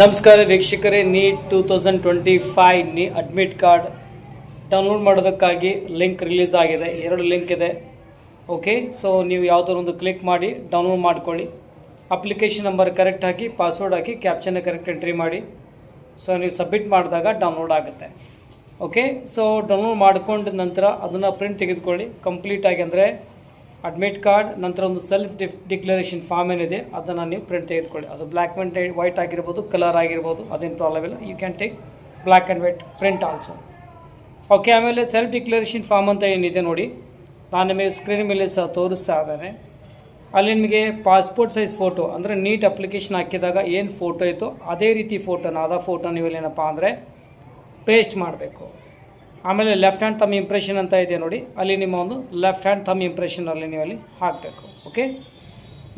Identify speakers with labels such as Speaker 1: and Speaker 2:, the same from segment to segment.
Speaker 1: ನಮಸ್ಕಾರ ವೀಕ್ಷಕರೇ, NEET two thousand twenty five ನೀ ಅಡ್ಮಿಟ್ ಕಾರ್ಡ್ ಡೌನ್ಲೋಡ್ ಮಾಡೋದಕ್ಕಾಗಿ ಲಿಂಕ್ ರಿಲೀಸ್ ಆಗಿದೆ. ಎರಡು ಲಿಂಕ್ ಇದೆ. ಓಕೆ ಸೊ ನೀವು ಯಾವುದಾದ್ರು ಒಂದು ಕ್ಲಿಕ್ ಮಾಡಿ ಡೌನ್ಲೋಡ್ ಮಾಡ್ಕೊಳ್ಳಿ. ಅಪ್ಲಿಕೇಶನ್ ನಂಬರ್ ಕರೆಕ್ಟ್ ಹಾಕಿ ಪಾಸ್ವರ್ಡ್ ಹಾಕಿ ಕ್ಯಾಪ್ಚನ್ನ ಕರೆಕ್ಟ್ ಎಂಟ್ರಿ ಮಾಡಿ. ಸೊ ನೀವು ಸಬ್ಮಿಟ್ ಮಾಡಿದಾಗ ಡೌನ್ಲೋಡ್ ಆಗುತ್ತೆ. ಓಕೆ ಸೊ ಡೌನ್ಲೋಡ್ ಮಾಡಿಕೊಂಡ ನಂತರ ಅದನ್ನು ಪ್ರಿಂಟ್ ತೆಗೆದುಕೊಳ್ಳಿ. ಕಂಪ್ಲೀಟಾಗಿ ಅಂದರೆ ಅಡ್ಮಿಟ್ ಕಾರ್ಡ್ ನಂತರ ಒಂದು ಸೆಲ್ಫ್ ಡಿಫ್ ಡಿಕ್ಲರೇಷನ್ ಫಾರ್ಮ್ ಏನಿದೆ, ಅದನ್ನು ನೀವು ಪ್ರಿಂಟ್ ತೆಗೆದುಕೊಳ್ಳಿ. ಅದು ಬ್ಲ್ಯಾಕ್ ಆ್ಯಂಡ್ ವೈಟ್ ಆಗಿರ್ಬೋದು ಕಲರ್ ಆಗಿರ್ಬೋದು, ಅದೇನು ಪ್ರಾಬ್ಲಮ್ ಇಲ್ಲ. You can take black and white print also okay ಆಮೇಲೆ ಸೆಲ್ಫ್ ಡಿಕ್ಲರೇಷನ್ ಫಾರ್ಮ್ ಅಂತ ಏನಿದೆ ನೋಡಿ. ನಾನು ನಿಮಗೆ ಸ್ಕ್ರೀನ್ ಮೇಲೆ ಸಹ ತೋರಿಸ್ತಾ ಇದ್ದೇನೆ. ಅಲ್ಲಿ ನಿಮಗೆ ಪಾಸ್ಪೋರ್ಟ್ ಸೈಜ್ ಫೋಟೋ ಅಂದರೆ ನೀಟ್ ಅಪ್ಲಿಕೇಶನ್ ಹಾಕಿದಾಗ ಏನು ಫೋಟೋ ಇತ್ತು, ಅದೇ ರೀತಿ ಫೋಟೋನ ಅದ ಫೋಟೋ ನೀವು ಏನಪ್ಪ ಅಂದರೆ ಪೇಸ್ಟ್ ಮಾಡಬೇಕು. ಆಮೇಲೆ ಲೆಫ್ಟ್ ಹ್ಯಾಂಡ್ ತಮ್ಮ ಇಂಪ್ರೆಷನ್ ಅಂತ ಇದೆ ನೋಡಿ. ಅಲ್ಲಿ ನಿಮ್ಮ ಒಂದು ಲೆಫ್ಟ್ ಹ್ಯಾಂಡ್ ತಮ್ಮ ಇಂಪ್ರೆಷನ್ ಅಲ್ಲಿ ನೀವು ಅಲ್ಲಿ ಹಾಕಬೇಕು. ಓಕೆ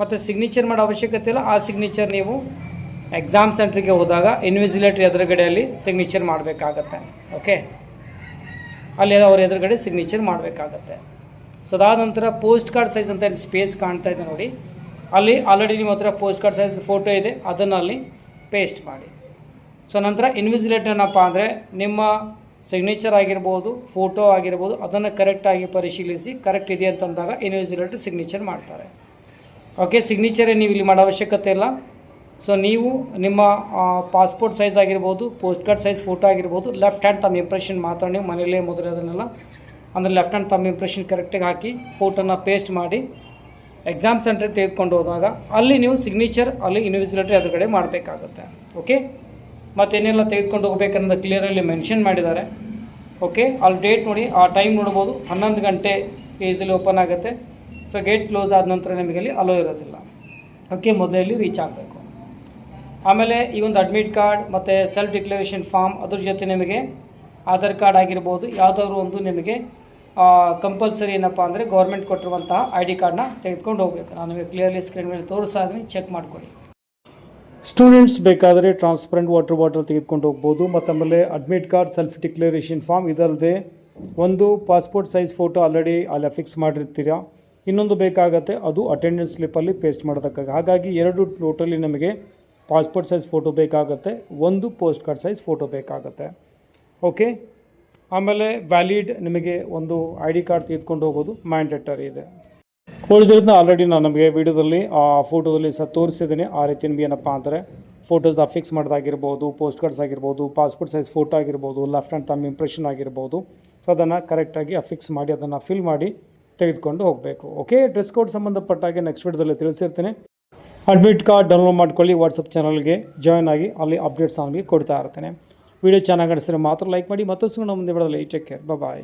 Speaker 1: ಮತ್ತು ಸಿಗ್ನೇಚರ್ ಮಾಡೋ ಅವಶ್ಯಕತೆ ಇಲ್ಲ. ಆ ಸಿಗ್ನೇಚರ್ ನೀವು ಎಕ್ಸಾಮ್ ಸೆಂಟ್ರಿಗೆ ಹೋದಾಗ ಇನ್ವಿಜಿಲೇಟರ್ ಎದುರುಗಡೆಯಲ್ಲಿ ಸಿಗ್ನೇಚರ್ ಮಾಡಬೇಕಾಗತ್ತೆ. ಓಕೆ ಅಲ್ಲಿ ಅವ್ರ ಎದುರುಗಡೆ ಸಿಗ್ನೇಚರ್ ಮಾಡಬೇಕಾಗತ್ತೆ. ಸೊ ಅದಾದ ನಂತರ ಪೋಸ್ಟ್ ಕಾರ್ಡ್ ಸೈಜ್ ಅಂತ ಸ್ಪೇಸ್ ಕಾಣ್ತಾ ಇದೆ ನೋಡಿ. ಅಲ್ಲಿ ಆಲ್ರೆಡಿ ನಿಮ್ಮ ಹತ್ರ ಪೋಸ್ಟ್ ಕಾರ್ಡ್ ಸೈಜ್ ಫೋಟೋ ಇದೆ. ಅದನ್ನು ಅಲ್ಲಿ ಪೇಸ್ಟ್ ಮಾಡಿ. ಸೊ ನಂತರ ಇನ್ವಿಜಿಲೇಟರ್ ಏನಪ್ಪ ಅಂದರೆ ನಿಮ್ಮ ಸಿಗ್ನೇಚರ್ ಆಗಿರ್ಬೋದು ಫೋಟೋ ಆಗಿರ್ಬೋದು, ಅದನ್ನು ಕರೆಕ್ಟಾಗಿ ಪರಿಶೀಲಿಸಿ ಕರೆಕ್ಟ್ ಇದೆ ಅಂತಂದಾಗ ಇನ್ವಿಜಿಲೇಟರ್ ಸಿಗ್ನೇಚರ್ ಮಾಡ್ತಾರೆ. ಓಕೆ ಸಿಗ್ನೇಚರೇ ನೀವು ಇಲ್ಲಿ ಮಾಡೋ ಅವಶ್ಯಕತೆ ಇಲ್ಲ. ಸೊ ನೀವು ನಿಮ್ಮ ಪಾಸ್ಪೋರ್ಟ್ ಸೈಜ್ ಆಗಿರ್ಬೋದು ಪೋಸ್ಟ್ ಕಾರ್ಡ್ ಸೈಜ್ ಫೋಟೋ ಆಗಿರ್ಬೋದು ಲೆಫ್ಟ್ ಹ್ಯಾಂಡ್ ತಮ್ಮ ಇಂಪ್ರೆಷನ್ ಮಾತ್ರ ನೀವು ಮನೇಲೇ ಮೊದಲೇ ಅದನ್ನೆಲ್ಲ, ಅಂದರೆ ಲೆಫ್ಟ್ ಹ್ಯಾಂಡ್ ತಮ್ಮ ಇಂಪ್ರೆಷನ್ ಕರೆಕ್ಟಾಗಿ ಹಾಕಿ ಫೋಟೋನ ಪೇಸ್ಟ್ ಮಾಡಿ ಎಕ್ಸಾಮ್ ಸೆಂಟ್ರಿಗೆ ತೆಗೆದುಕೊಂಡು ಹೋದಾಗ ಅಲ್ಲಿ ನೀವು ಸಿಗ್ನೇಚರ್ ಅಲ್ಲಿ ಇನ್ವಿಜಿಲೇಟರ್ ಎದುರುಗಡೆ ಮಾಡಬೇಕಾಗುತ್ತೆ. ಓಕೆ ಮತ್ತೇನೆಲ್ಲ ತೆಗೆದುಕೊಂಡು ಹೋಗಬೇಕನ್ನೋದು ಕ್ಲಿಯರಲ್ಲಿ ಮೆನ್ಷನ್ ಮಾಡಿದ್ದಾರೆ. ಓಕೆ ಅಲ್ಲಿ ಡೇಟ್ ನೋಡಿ, ಆ ಟೈಮ್ ನೋಡ್ಬೋದು, ಹನ್ನೊಂದು ಗಂಟೆ ಈಸಿಲಿ ಓಪನ್ ಆಗುತ್ತೆ. ಸೊ ಗೇಟ್ ಕ್ಲೋಸ್ ಆದ ನಂತರ ನಿಮಗೆ ಅಲ್ಲಿ ಅಲೋ ಇರೋದಿಲ್ಲ. ಓಕೆ ಮೊದಲೇ ರೀಚ್ ಆಗಬೇಕು. ಆಮೇಲೆ ಈ ಒಂದು ಅಡ್ಮಿಟ್ ಕಾರ್ಡ್ ಮತ್ತು ಸೆಲ್ಫ್ ಡಿಕ್ಲರೇಷನ್ ಫಾರ್ಮ್ ಅದ್ರ ಜೊತೆ ನಿಮಗೆ ಆಧಾರ್ ಕಾರ್ಡ್ ಆಗಿರ್ಬೋದು, ಯಾವುದಾದ್ರು ಒಂದು ನಿಮಗೆ ಕಂಪಲ್ಸರಿ ಏನಪ್ಪ ಅಂದರೆ ಗೌರ್ಮೆಂಟ್ ಕೊಟ್ಟಿರುವಂತಹ ಐ ಡಿ ಕಾರ್ಡ್ನ ತೆಗೆದುಕೊಂಡು ಹೋಗಬೇಕು. ನಾನು ನಿಮಗೆ ಕ್ಲಿಯರ್ಲಿ ಸ್ಕ್ರೀನ್ ಮೇಲೆ ತೋರಿಸ್ತಾ ಇದ್ದೀನಿ ಚೆಕ್ ಮಾಡ್ಕೊಳ್ಳಿ. ಸ್ಟೂಡೆಂಟ್ಸ್ ಬೇಕಾದರೆ ಟ್ರಾನ್ಸ್ಪರೆಂಟ್ ವಾಟರ್ ಬಾಟಲ್ ತೆಗೆದುಕೊಂಡು ಹೋಗ್ಬೋದು ಮತ್ತು ಆಮೇಲೆ admit card self declaration form ಇದಲ್ಲದೆ ಒಂದು ಪಾಸ್ಪೋರ್ಟ್ ಸೈಜ್ ಫೋಟೋ ಆಲ್ರೆಡಿ ಅಲ್ಲಿ ಫಿಕ್ಸ್ ಮಾಡಿರ್ತೀರಾ? ಇನ್ನೊಂದು ಬೇಕಾಗತ್ತೆ, ಅದು ಅಟೆಂಡೆನ್ಸ್ ಸ್ಲಿಪ್ಪಲ್ಲಿ ಪೇಸ್ಟ್ ಮಾಡೋದಕ್ಕಾಗಿ. ಹಾಗಾಗಿ ಎರಡು ಟೋಟಲಿ ನಮಗೆ ಪಾಸ್ಪೋರ್ಟ್ ಸೈಜ್ ಫೋಟೋ ಬೇಕಾಗುತ್ತೆ, ಒಂದು ಪೋಸ್ಟ್ ಕಾರ್ಡ್ ಸೈಜ್ ಫೋಟೋ ಬೇಕಾಗುತ್ತೆ. ಓಕೆ ಆಮೇಲೆ ವ್ಯಾಲಿಡ್ ನಿಮಗೆ ಒಂದು ಐ ಡಿ ಕಾರ್ಡ್ ತೆಗೆದುಕೊಂಡು ಹೋಗೋದು ಮ್ಯಾಂಡೇಟರಿ ಇದೆ. ಉಳಿದಿರೋದನ್ನ ಆಲ್ರೆಡಿ ನಾನು ನಮಗೆ ವಿಡಿಯೋದಲ್ಲಿ, ಆ ಫೋಟೋದಲ್ಲಿ ಸಹ ತೋರಿಸಿದ್ದೀನಿ. ಆ ರೀತಿ ನಿಮ್ಗೆ ಏನಪ್ಪ ಅಂದರೆ ಫೋಟೋಸ್ ಫಿಕ್ಸ್ ಮಾಡೋದಾಗಿರ್ಬೋದು ಪೋಸ್ಟ್ ಕಾರ್ಡ್ಸ್ ಆಗಿರ್ಬೋದು ಪಾಸ್ಪೋರ್ಟ್ ಸೈಜ್ ಫೋಟೋ ಆಗಿರ್ಬೋದು ಲೆಫ್ಟ್ ಹ್ಯಾಂಡ್ ತಮ್ಮ ಇಂಪ್ರೆಷನ್ ಆಗಿರ್ಬೋದು. ಸೊ ಅದನ್ನು ಕರೆಕ್ಟಾಗಿ ಫಿಕ್ಸ್ ಮಾಡಿ, ಅದನ್ನು ಫಿಲ್ ಮಾಡಿ ತೆಗೆದುಕೊಂಡು ಹೋಗಬೇಕು. ಓಕೆ ಡ್ರೆಸ್ ಕೋಡ್ ಸಂಬಂಧಪಟ್ಟಾಗೆ ನೆಕ್ಸ್ಟ್ ವೀಡಿಯೋದಲ್ಲಿ ತಿಳಿಸಿರ್ತೀನಿ. ಅಡ್ಮಿಟ್ ಕಾರ್ಡ್ ಡೌನ್ಲೋಡ್ ಮಾಡ್ಕೊಳ್ಳಿ ವಾಟ್ಸಪ್ ಚಾನಲ್ಗೆ ಜಾಯ್ನ್ ಆಗಿ ಅಲ್ಲಿ ಅಪ್ಡೇಟ್ಸ್ ನಮಗೆ ಕೊಡ್ತಾ ಇರ್ತೇನೆ. ವಿಡಿಯೋ ಚೆನ್ನಾಗಿ ಅನಿಸಿದ್ರೆ ಮಾತ್ರ ಲೈಕ್ ಮಾಡಿ ಮತ್ತಷ್ಟು ನಮ್ಮ ಮುಂದೆ ಬಿಡೋದಿಲ್ಲ ಟೇಕ್ ಕೇರ್ ಬಾಯ್